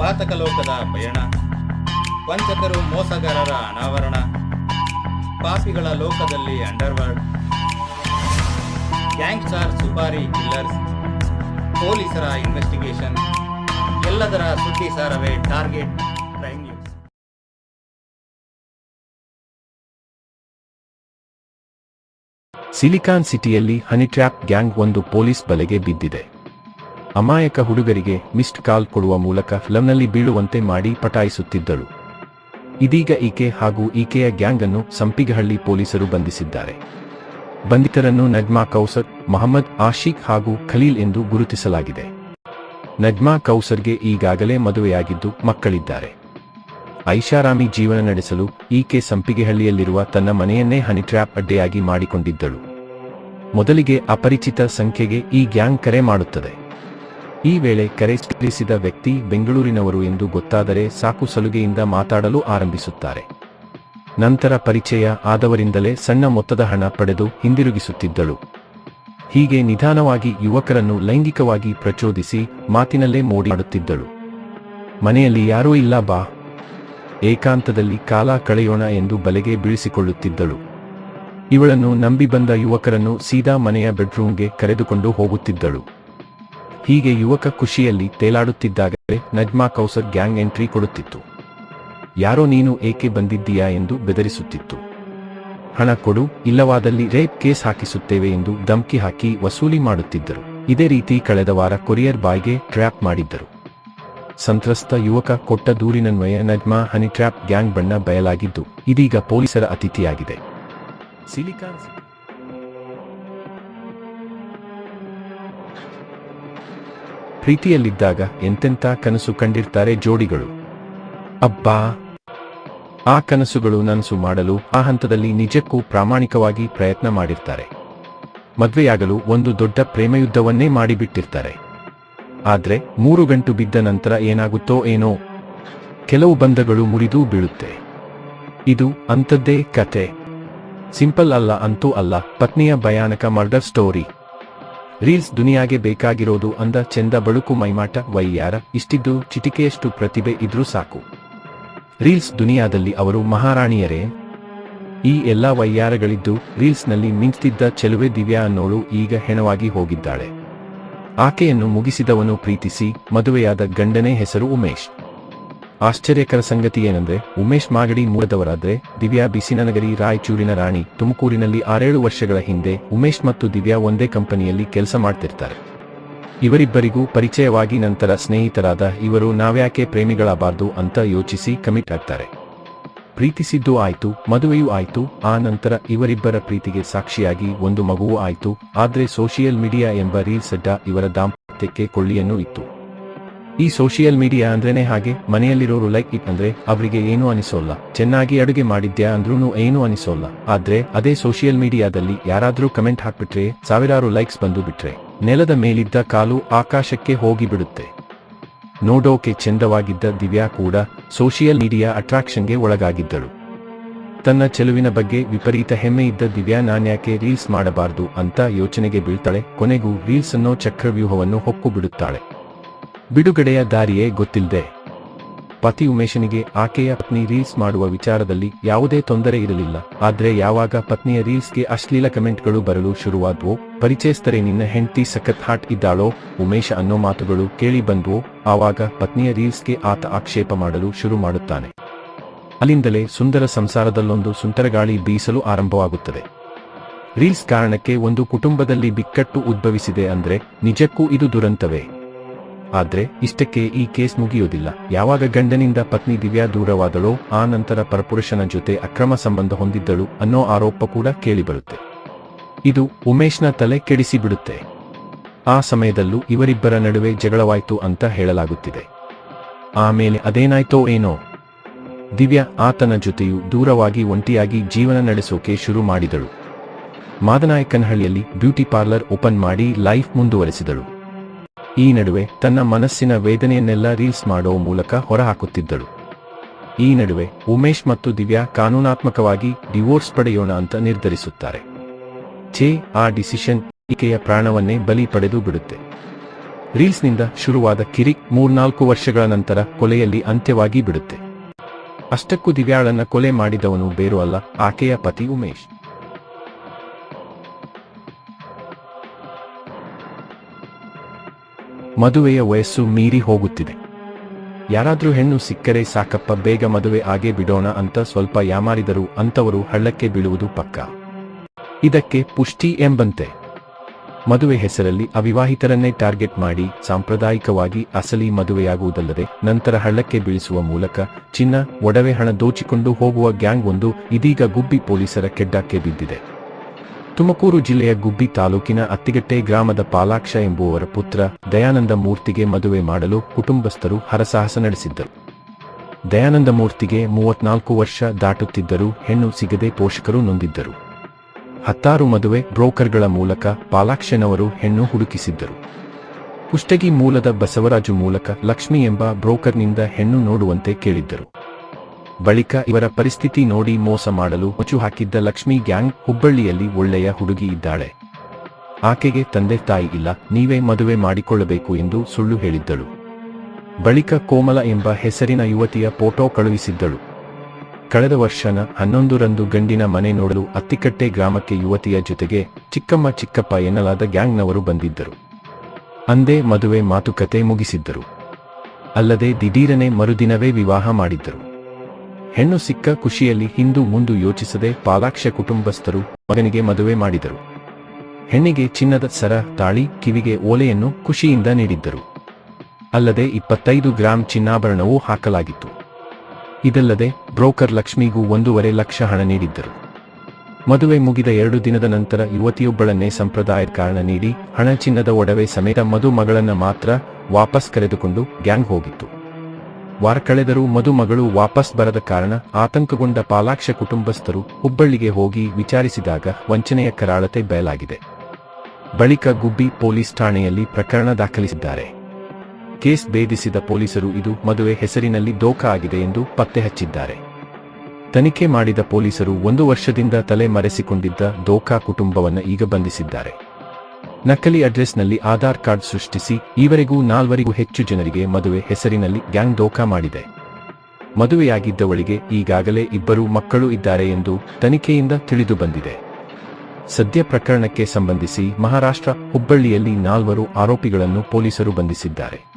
ಪಾತಕ ಲೋಕದ ಪಯಣ. ವಂಚಕರು ಮೋಸಗಾರರ ಅನಾವರಣ. ಪಾಪಿಗಳ ಲೋಕದಲ್ಲಿ ಅಂಡರ್ವರ್ಲ್ಡ್. Gangster supari killers. ಪೊಲೀಸರ ಇನ್ವೆಸ್ಟಿಗೇಷನ್. ಎಲ್ಲದರ ಸುದ್ದಿ ಸಾರವೇ ಟಾರ್ಗೆಟ್ ಕ್ರೈಮ್ ನ್ಯೂಸ್. ಸಿಲಿಕಾನ್ ಸಿಟಿಯಲ್ಲಿ ಹನಿಟ್ರ್ಯಾಪ್ ಗ್ಯಾಂಗ್ ಒಂದು ಪೊಲೀಸ್ ಬಲೆಗೆ ಬಿದ್ದಿದೆ. ಅಮಾಯಕ ಹುಡುಗರಿಗೆ ಮಿಸ್ಡ್ ಕಾಲ್ ಕೊಡುವ ಮೂಲಕ ಫಿಲಂನಲ್ಲಿ ಬೀಳುವಂತೆ ಮಾಡಿ ಪಟಾಯಿಸುತ್ತಿದ್ದಳು. ಇದೀಗ ಈಕೆ ಹಾಗೂ ಈಕೆಯ ಗ್ಯಾಂಗ್ ಅನ್ನು ಸಂಪಿಗಹಳ್ಳಿ ಪೊಲೀಸರು ಬಂಧಿಸಿದ್ದಾರೆ. ಬಂಧಿತರನ್ನು ನಜ್ಮಾ ಕೌಸರ್, ಮೊಹಮ್ಮದ್, ಆಶಿಕ್ ಹಾಗೂ ಖಲೀಲ್ ಎಂದು ಗುರುತಿಸಲಾಗಿದೆ. ನಜ್ಮಾ ಕೌಸರ್ಗೆ ಈಗಾಗಲೇ ಮದುವೆಯಾಗಿದ್ದು ಮಕ್ಕಳಿದ್ದಾರೆ. ಐಷಾರಾಮಿ ಜೀವನ ನಡೆಸಲು ಈಕೆ ಸಂಪಿಗೆಹಳ್ಳಿಯಲ್ಲಿರುವ ತನ್ನ ಮನೆಯನ್ನೇ ಹನಿಟ್ರ್ಯಾಪ್ ಅಡ್ಡೆಯಾಗಿ ಮಾಡಿಕೊಂಡಿದ್ದಳು. ಮೊದಲಿಗೆ ಅಪರಿಚಿತ ಸಂಖ್ಯೆಗೆ ಈ ಗ್ಯಾಂಗ್ ಕರೆ ಮಾಡುತ್ತದೆ. ಈ ವೇಳೆ ಕರೆ ವ್ಯಕ್ತಿ ಬೆಂಗಳೂರಿನವರು ಎಂದು ಗೊತ್ತಾದರೆ ಸಾಕು ಸಲುಗೆಯಿಂದ ಮಾತಾಡಲು ಆರಂಭಿಸುತ್ತಾರೆ. ನಂತರ ಪರಿಚಯ ಆದವರಿಂದಲೇ ಸಣ್ಣ ಮೊತ್ತದ ಹಣ ಪಡೆದು ಹಿಂದಿರುಗಿಸುತ್ತಿದ್ದಳು. ಹೀಗೆ ನಿಧಾನವಾಗಿ ಯುವಕರನ್ನು ಲೈಂಗಿಕವಾಗಿ ಪ್ರಚೋದಿಸಿ ಮಾತಿನಲ್ಲೇ ಮೋಡಿ ಮಾಡುತ್ತಿದ್ದಳು ಮನೆಯಲ್ಲಿ ಯಾರೂ ಇಲ್ಲ ಬಾ. ಏಕಾಂತದಲ್ಲಿ ಕಾಲ ಕಳೆಯೋಣ ಎಂದು ಬಲೆಗೆ ಬೀಳಿಸಿಕೊಳ್ಳುತ್ತಿದ್ದಳು. ಇವಳನ್ನು ನಂಬಿ ಬಂದ ಯುವಕರನ್ನು ಸೀದಾ ಮನೆಯ ಬೆಡ್ರೂಮ್ಗೆ ಕರೆದುಕೊಂಡು ಹೋಗುತ್ತಿದ್ದಳು. ಹೀಗೆ ಯುವಕ ಖುಷಿಯಲ್ಲಿ ತೇಲಾಡುತ್ತಿದ್ದಾಗಲೇ ನಜ್ಮಾ ಕೌಸರ್ ಗ್ಯಾಂಗ್ ಎಂಟ್ರಿ ಕೊಡುತ್ತಿತ್ತು. ಯಾರೋ ನೀನು ಏಕೆ ಬಂದಿದ್ದೀಯಾ ಎಂದು ಬೆದರಿಸುತ್ತಿತ್ತು. ಹಣ ಕೊಡು, ಇಲ್ಲವಾದಲ್ಲಿ ರೇಪ್ ಕೇಸ್ ಹಾಕಿಸುತ್ತೇವೆ ಎಂದು ಧಮಕಿ ಹಾಕಿ ವಸೂಲಿ ಮಾಡುತ್ತಿದ್ದರು. ಇದೇ ರೀತಿ ಕಳೆದ ವಾರ ಕೊರಿಯರ್ ಬಾಯ್ಗೆ ಟ್ರ್ಯಾಪ್ ಮಾಡಿದ್ದರು. ಸಂತ್ರಸ್ತ ಯುವಕ ಕೊಟ್ಟ ದೂರಿನನ್ವಯ ನಜ್ಮಾ ಹನಿ ಟ್ರ್ಯಾಪ್ ಗ್ಯಾಂಗ್ ಬಣ್ಣ ಬಯಲಾಗಿದ್ದು, ಇದೀಗ ಪೊಲೀಸರ ಅತಿಥಿಯಾಗಿದೆ. ಸಿಲಿಕಾನ್ ಪ್ರೀತಿಯಲ್ಲಿದ್ದಾಗ ಎಂತೆಂಥ ಕನಸು ಕಂಡಿರ್ತಾರೆ ಜೋಡಿಗಳು. ಅಬ್ಬಾ! ಆ ಕನಸುಗಳು ನನಸು ಮಾಡಲು ಆ ಹಂತದಲ್ಲಿ ನಿಜಕ್ಕೂ ಪ್ರಾಮಾಣಿಕವಾಗಿ ಪ್ರಯತ್ನ ಮಾಡಿರ್ತಾರೆ. ಮದುವೆಯಾಗಲು ಒಂದು ದೊಡ್ಡ ಪ್ರೇಮಯುದ್ಧವನ್ನೇ ಮಾಡಿಬಿಟ್ಟಿರ್ತಾರೆ. ಆದ್ರೆ ಮೂರು ಗಂಟು ಬಿದ್ದ ನಂತರ ಏನಾಗುತ್ತೋ ಏನೋ. ಕೆಲವು ಬಂಧಗಳು ಮುರಿದೂ ಬೀಳುತ್ತೆ. ಇದು ಅಂಥದ್ದೇ ಕತೆ. ಸಿಂಪಲ್ ಅಲ್ಲ ಅಂತೂ ಅಲ್ಲ, ಪತ್ನಿಯ ಭಯಾನಕ ಮರ್ಡರ್ ಸ್ಟೋರಿ. ರೀಲ್ಸ್ ದುನಿಯಾಗೆ ಬೇಕಾಗಿರೋದು ಅಂದ ಚೆಂದ ಬಳುಕು ಮೈಮಾಟ ವೈಯಾರ ಇಷ್ಟಿದ್ದು ಚಿಟಿಕೆಯಷ್ಟು ಪ್ರತಿಭೆ ಇದ್ರೂ ಸಾಕು. ರೀಲ್ಸ್ ದುನಿಯಾದಲ್ಲಿ ಅವರು ಮಹಾರಾಣಿಯರೇ. ಈ ಎಲ್ಲ ವೈಯಾರಗಳಿದ್ದು ರೀಲ್ಸ್ನಲ್ಲಿ ಮಿಂಚ್ತಿದ್ದ ಚೆಲುವೆ ದಿವ್ಯಾ ಅನ್ನೋಳು ಈಗ ಹೆಣವಾಗಿ ಹೋಗಿದ್ದಾಳೆ. ಆಕೆಯನ್ನು ಮುಗಿಸಿದವನು ಪ್ರೀತಿಸಿ ಮದುವೆಯಾದ ಗಂಡನೇ ಹೆಸರು ಉಮೇಶ್. ಆಶ್ಚರ್ಯಕರ ಸಂಗತಿ ಏನಂದ್ರೆ, ಉಮೇಶ್ ಮಾಗಡಿ ಮೂಲದವರಾದ್ರೆ, ದಿವ್ಯಾ ಬಿಸಿನನಗರಿ, ರಾಯಚೂರಿನ ರಾಣಿ, ತುಮಕೂರಿನಲ್ಲಿ ಆರೇಳು ವರ್ಷಗಳ ಹಿಂದೆ ಉಮೇಶ್ ಮತ್ತು ದಿವ್ಯಾ ಒಂದೇ ಕಂಪನಿಯಲ್ಲಿ ಕೆಲಸ ಮಾಡ್ತಿರ್ತಾರೆ. ಇವರಿಬ್ಬರಿಗೂ ಪರಿಚಯವಾಗಿ ನಂತರ ಸ್ನೇಹಿತರಾದ ಇವರು ನಾವ್ಯಾಕೆ ಪ್ರೇಮಿಗಳಾಗಬಾರ್ದು ಅಂತ ಯೋಚಿಸಿ ಕಮಿಟ್ ಆಗ್ತಾರೆ. ಪ್ರೀತಿಸಿದ್ದು ಆಯ್ತು, ಮದುವೆಯೂ ಆಯ್ತು, ಆ ನಂತರ ಇವರಿಬ್ಬರ ಪ್ರೀತಿಗೆ ಸಾಕ್ಷಿಯಾಗಿ ಒಂದು ಮಗುವೂ ಆಯ್ತು, ಆದ್ರೆ ಸೋಷಿಯಲ್ ಮೀಡಿಯಾ ಎಂಬ ರೀಲ್ಸ್ ಅಡ್ಡ ಇವರ ದಾಂಪತ್ಯಕ್ಕೆ ಕೊಳ್ಳಿಯನ್ನು ಇತ್ತು. ಈ ಸೋಷಿಯಲ್ ಮೀಡಿಯಾ ಅಂದ್ರೇನೆ ಹಾಗೆ, ಮನೆಯಲ್ಲಿರೋರು ಲೈಕ್ ಇಟ್ ಅವರಿಗೆ ಏನು ಅನಿಸೋಲ್ಲ. ಚೆನ್ನಾಗಿ ಅಡುಗೆ ಮಾಡಿದ್ಯಾ ಅಂದ್ರೂ ಏನು ಅನಿಸೋಲ್ಲ. ಆದ್ರೆ, ಅದೇ ಸೋಷಿಯಲ್ ಮೀಡಿಯಾದಲ್ಲಿ ಯಾರಾದ್ರೂ ಕಮೆಂಟ್ ಹಾಕ್ಬಿಟ್ರೆ, ಸಾವಿರಾರು ಲೈಕ್ಸ್ ಬಂದು ಬಿಟ್ರೆ, ನೆಲದ ಮೇಲಿದ್ದ ಕಾಲು ಆಕಾಶಕ್ಕೆ ಹೋಗಿಬಿಡುತ್ತೆ. ನೋಡೋಕೆ ಚೆಂದವಾಗಿದ್ದ ದಿವ್ಯಾ ಕೂಡ ಸೋಷಿಯಲ್ ಮೀಡಿಯಾ ಅಟ್ರಾಕ್ಷನ್ಗೆ ಒಳಗಾಗಿದ್ದಳು. ತನ್ನ ಚೆಲುವಿನ ಬಗ್ಗೆ ವಿಪರೀತ ಹೆಮ್ಮೆ ಇದ್ದ ದಿವ್ಯಾ ನಾನ್ಯಾಕೆ ರೀಲ್ಸ್ ಮಾಡಬಾರ್ದು ಅಂತ ಯೋಚನೆಗೆ ಬೀಳ್ತಾಳೆ, ಕೊನೆಗೂ ರೀಲ್ಸ್ ಅನ್ನೋ ಚಕ್ರವ್ಯೂಹವನ್ನು ಹೊಕ್ಕು ಬಿಡುತ್ತಾಳೆ. ಬಿಡುಗಡೆಯ ದಾರಿಯೇ ಗೊತ್ತಿಲ್ಲದೆ. ಪತಿ ಉಮೇಶನಿಗೆ ಆಕೆಯ ಪತ್ನಿ ರೀಲ್ಸ್ ಮಾಡುವ ವಿಚಾರದಲ್ಲಿ ಯಾವುದೇ ತೊಂದರೆ ಇರಲಿಲ್ಲ. ಆದ್ರೆ ಯಾವಾಗ ಪತ್ನಿಯ ರೀಲ್ಸ್ಗೆ ಅಶ್ಲೀಲ ಕಮೆಂಟ್ಗಳು ಬರಲು ಶುರುವಾದ್ವೋ, ಪರಿಚಯಸ್ಥರೆ ನಿನ್ನ ಹೆಂಡತಿ ಸಖತ್ ಹಾಟ್ ಇದ್ದಾಳೋ, ಉಮೇಶ ಅನ್ನೋ ಮಾತುಗಳು ಕೇಳಿ ಬಂದ್ವೋ, ಆವಾಗ ಪತ್ನಿಯ ರೀಲ್ಸ್ಗೆ ಆತ ಆಕ್ಷೇಪ ಮಾಡಲು ಶುರು ಮಾಡುತ್ತಾನೆ. ಅಲ್ಲಿಂದಲೇ ಸುಂದರ ಸಂಸಾರದಲ್ಲೊಂದು ಸುಂಟರಗಾಳಿ ಬೀಸಲು ಆರಂಭವಾಗುತ್ತದೆ. ರೀಲ್ಸ್ ಕಾರಣಕ್ಕೆ ಒಂದು ಕುಟುಂಬದಲ್ಲಿ ಬಿಕ್ಕಟ್ಟು ಉದ್ಭವಿಸಿದೆ ಅಂದ್ರೆ ನಿಜಕ್ಕೂ ಇದು ದುರಂತವೇ? ಆದ್ರೆ ಇಷ್ಟಕ್ಕೆ ಈ ಕೇಸ್ ಮುಗಿಯೋದಿಲ್ಲ. ಯಾವಾಗ ಗಂಡನಿಂದ ಪತ್ನಿ ದಿವ್ಯಾ ದೂರವಾದಳೋ, ಆ ನಂತರ ಪರಪುರುಷನ ಜೊತೆ ಅಕ್ರಮ ಸಂಬಂಧ ಹೊಂದಿದ್ದಳು ಅನ್ನೋ ಆರೋಪ ಕೂಡ ಕೇಳಿಬರುತ್ತೆ. ಇದು ಉಮೇಶ್ನ ತಲೆ ಕೆಡಿಸಿಬಿಡುತ್ತೆ. ಆ ಸಮಯದಲ್ಲೂ ಇವರಿಬ್ಬರ ನಡುವೆ ಜಗಳವಾಯ್ತು ಅಂತ ಹೇಳಲಾಗುತ್ತಿದೆ. ಆಮೇಲೆ ಅದೇನಾಯ್ತೋ ಏನೋ. ದಿವ್ಯಾ ಆತನ ಜೊತೆಯೂ ದೂರವಾಗಿ ಒಂಟಿಯಾಗಿ ಜೀವನ ನಡೆಸೋಕೆ ಶುರು ಮಾಡಿದಳು. ಮಾದನಾಯಕನಹಳ್ಳಿಯಲ್ಲಿ ಬ್ಯೂಟಿ ಪಾರ್ಲರ್ ಓಪನ್ ಮಾಡಿ ಲೈಫ್ ಮುಂದುವರೆಸಿದಳು. ಈ ನಡುವೆ ತನ್ನ ಮನಸ್ಸಿನ ವೇದನೆಯನ್ನೆಲ್ಲ ರೀಲ್ಸ್ ಮಾಡೋ ಮೂಲಕ ಹೊರಹಾಕುತ್ತಿದ್ದಳು. ಈ ನಡುವೆ ಉಮೇಶ್ ಮತ್ತು ದಿವ್ಯಾ ಕಾನೂನಾತ್ಮಕವಾಗಿ ಡಿವೋರ್ಸ್ ಪಡೆಯೋಣ ಅಂತ ನಿರ್ಧರಿಸುತ್ತಾರೆ. ಛೇ, ಆ ಡಿಸಿಷನ್ ಈಕೆಯ ಪ್ರಾಣವನ್ನೇ ಬಲಿ ಪಡೆದು ಬಿಡುತ್ತೆ. ರೀಲ್ಸ್ನಿಂದ ಶುರುವಾದ ಕಿರಿಕ್ ಮೂರ್ನಾಲ್ಕು ವರ್ಷಗಳ ನಂತರ ಕೊಲೆಯಲ್ಲಿ ಅಂತ್ಯವಾಗಿ ಬಿಡುತ್ತೆ. ಅಷ್ಟಕ್ಕೂ ದಿವ್ಯಾಳನ್ನ ಕೊಲೆ ಮಾಡಿದವನು ಬೇರು ಅಲ್ಲ, ಆಕೆಯ ಪತಿ ಉಮೇಶ್. ಮದುವೆಯ ವಯಸ್ಸು ಮೀರಿ ಹೋಗುತ್ತಿದೆ. ಯಾರಾದ್ರೂ ಹೆಣ್ಣು ಸಿಕ್ಕರೆ ಸಾಕಪ್ಪ, ಬೇಗ ಮದುವೆ ಆಗೇ ಬಿಡೋಣ ಅಂತ ಸ್ವಲ್ಪ ಯಾಮಾರಿದರು ಅಂತವರು ಹಳ್ಳಕ್ಕೆ ಬೀಳುವುದು ಪಕ್ಕ. ಇದಕ್ಕೆ ಪುಷ್ಟಿ ಎಂಬಂತೆ. ಮದುವೆ ಹೆಸರಲ್ಲಿ ಅವಿವಾಹಿತರನ್ನೇ ಟಾರ್ಗೆಟ್ ಮಾಡಿ ಸಾಂಪ್ರದಾಯಿಕವಾಗಿ ಅಸಲಿ ಮದುವೆಯಾಗುವುದಲ್ಲದೆ ನಂತರ ಹಳ್ಳಕ್ಕೆ ಬೀಳಿಸುವ ಮೂಲಕ ಚಿನ್ನ, ಒಡವೆ ಹಣ ದೋಚಿಕೊಂಡು ಹೋಗುವ ಗ್ಯಾಂಗ್ ಒಂದು ಇದೀಗ ಗುಬ್ಬಿ ಪೊಲೀಸರ ಕೆಡ್ಡಕ್ಕೆ ಬಿದ್ದಿದೆ. ತುಮಕೂರು ಜಿಲ್ಲೆಯ ಗುಬ್ಬಿ ತಾಲೂಕಿನ ಅತ್ತಿಗಟ್ಟೆ ಗ್ರಾಮದ ಪಾಲಾಕ್ಷ ಎಂಬುವವರ ಪುತ್ರ ದಯಾನಂದ ಮೂರ್ತಿಗೆ ಮದುವೆ ಮಾಡಲು ಕುಟುಂಬಸ್ಥರು ಹರಸಾಹಸ ನಡೆಸಿದ್ದರು. ದಯಾನಂದ ಮೂರ್ತಿಗೆ ಮೂವತ್ನಾಲ್ಕು ವರ್ಷ ದಾಟುತ್ತಿದ್ದರೂ ಹೆಣ್ಣು ಸಿಗದೆ ಪೋಷಕರು ನೊಂದಿದ್ದರು. ಹತ್ತಾರು ಮದುವೆ ಬ್ರೋಕರ್ಗಳ ಮೂಲಕ ಪಾಲಾಕ್ಷನವರು ಹೆಣ್ಣು ಹುಡುಕಿಸಿದ್ದರು. ಕುಷ್ಟಗಿ ಮೂಲದ ಬಸವರಾಜು ಮೂಲಕ ಲಕ್ಷ್ಮಿ ಎಂಬ ಬ್ರೋಕರ್ನಿಂದ ಹೆಣ್ಣು ನೋಡುವಂತೆ ಕೇಳಿದ್ದರು. ಬಳಿಕ ಇವರ ಪರಿಸ್ಥಿತಿ ನೋಡಿ ಮೋಸ ಮಾಡಲು ಮುಚ್ಚು ಹಾಕಿದ್ದ ಲಕ್ಷ್ಮಿ ಗ್ಯಾಂಗ್ ಹುಬ್ಬಳ್ಳಿಯಲ್ಲಿ ಒಳ್ಳೆಯ ಹುಡುಗಿ ಇದ್ದಾಳೆ. ಆಕೆಗೆ ತಂದೆ ತಾಯಿ ಇಲ್ಲ, ನೀವೇ ಮದುವೆ ಮಾಡಿಕೊಳ್ಳಬೇಕು ಎಂದು ಸುಳ್ಳು ಹೇಳಿದ್ದಳು. ಬಳಿಕ ಕೋಮಲ ಎಂಬ ಹೆಸರಿನ ಯುವತಿಯ ಫೋಟೋ ಕಳುಹಿಸಿದ್ದಳು. ಕಳೆದ ವರ್ಷನ ಹನ್ನೊಂದರಂದು ಗಂಡಿನ ಮನೆ ನೋಡಲು ಅತ್ತಿಕಟ್ಟೆ ಗ್ರಾಮಕ್ಕೆ ಯುವತಿಯ ಜೊತೆಗೆ ಚಿಕ್ಕಮ್ಮ ಚಿಕ್ಕಪ್ಪ ಎನ್ನಲಾದ ಗ್ಯಾಂಗ್ನವರು ಬಂದಿದ್ದರು. ಅಂದೇ ಮದುವೆ ಮಾತುಕತೆ ಮುಗಿಸಿದ್ದರು. ಅಲ್ಲದೆ ದಿಢೀರನೆ ಮರುದಿನವೇ ವಿವಾಹ ಮಾಡಿದ್ದರು. ಹೆಣ್ಣು ಸಿಕ್ಕ ಖುಷಿಯಲ್ಲಿ ಹಿಂದು ಮುಂದು ಯೋಚಿಸದೆ ಪಾಲಾಕ್ಷ ಕುಟುಂಬಸ್ಥರು ಮಗನಿಗೆ ಮದುವೆ ಮಾಡಿದರು. ಹೆಣ್ಣಿಗೆ ಚಿನ್ನದ ಸರ, ತಾಳಿ, ಕಿವಿಗೆ ಓಲೆಯನ್ನು ಖುಷಿಯಿಂದ ನೀಡಿದ್ದರು. ಅಲ್ಲದೆ ಇಪ್ಪತ್ತೈದು ಗ್ರಾಂ ಚಿನ್ನಾಭರಣವೂ ಹಾಕಲಾಗಿತ್ತು. ಇದಲ್ಲದೆ ಬ್ರೋಕರ್ ಲಕ್ಷ್ಮಿಗೂ ಒಂದೂವರೆ ಲಕ್ಷ ಹಣ ನೀಡಿದ್ದರು. ಮದುವೆ ಮುಗಿದ ಎರಡು ದಿನದ ನಂತರ ಯುವತಿಯೊಬ್ಬಳನ್ನೇ ಸಂಪ್ರದಾಯದ ಕಾರಣ ನೀಡಿ ಹಣ ಚಿನ್ನದ ಒಡವೆ ಸಮೇತ ಮದುಮಗಳನ್ನ ಮಾತ್ರ ವಾಪಸ್ ಕರೆದುಕೊಂಡು ಗ್ಯಾಂಗ್ ಹೋಗಿತ್ತು. ವಾರ ಕಳೆದರೂ ಮದುಮಗಳು ವಾಪಸ್ ಬರದ ಕಾರಣ ಆತಂಕಗೊಂಡ ಪಾಲಾಕ್ಷ ಕುಟುಂಬಸ್ಥರು ಹುಬ್ಬಳ್ಳಿಗೆ ಹೋಗಿ ವಿಚಾರಿಸಿದಾಗ ವಂಚನೆಯ ಕರಾಳತೆ ಬಯಲಾಗಿದೆ. ಬಳಿಕ ಗುಬ್ಬಿ ಪೊಲೀಸ್ ಠಾಣೆಯಲ್ಲಿ ಪ್ರಕರಣ ದಾಖಲಿಸಿದ್ದಾರೆ. ಕೇಸ್ ಭೇದಿಸಿದ ಪೊಲೀಸರು ಇದು ಮದುವೆ ಹೆಸರಿನಲ್ಲಿ ದೋಖ ಆಗಿದೆ ಎಂದು ಪತ್ತೆ ಹಚ್ಚಿದ್ದಾರೆ. ತನಿಖೆ ಮಾಡಿದ ಪೊಲೀಸರು ಒಂದು ವರ್ಷದಿಂದ ತಲೆ ಮರೆಸಿಕೊಂಡಿದ್ದ ದೋಖಾ ಕುಟುಂಬವನ್ನು ಈಗ ಬಂಧಿಸಿದ್ದಾರೆ. ನಕಲಿ ಅಡ್ರೆಸ್ನಲ್ಲಿ ಆಧಾರ್ ಕಾರ್ಡ್ ಸೃಷ್ಟಿಸಿ ಈವರೆಗೂ ನಾಲ್ವರಿಗೂ ಹೆಚ್ಚು ಜನರಿಗೆ ಮದುವೆ ಹೆಸರಿನಲ್ಲಿ ಗ್ಯಾಂಗ್ ದೋಖಾ ಮಾಡಿದೆ. ಮದುವೆಯಾಗಿದ್ದವಳಿಗೆ ಈಗಾಗಲೇ ಇಬ್ಬರು ಮಕ್ಕಳು ಇದ್ದಾರೆ ಎಂದು ತನಿಖೆಯಿಂದ ತಿಳಿದು ಬಂದಿದೆ. ಸದ್ಯ ಪ್ರಕರಣಕ್ಕೆ ಸಂಬಂಧಿಸಿ ಮಹಾರಾಷ್ಟ್ರ ಹುಬ್ಬಳ್ಳಿಯಲ್ಲಿ ನಾಲ್ವರು ಆರೋಪಿಗಳನ್ನು ಪೊಲೀಸರು ಬಂಧಿಸಿದ್ದಾರೆ.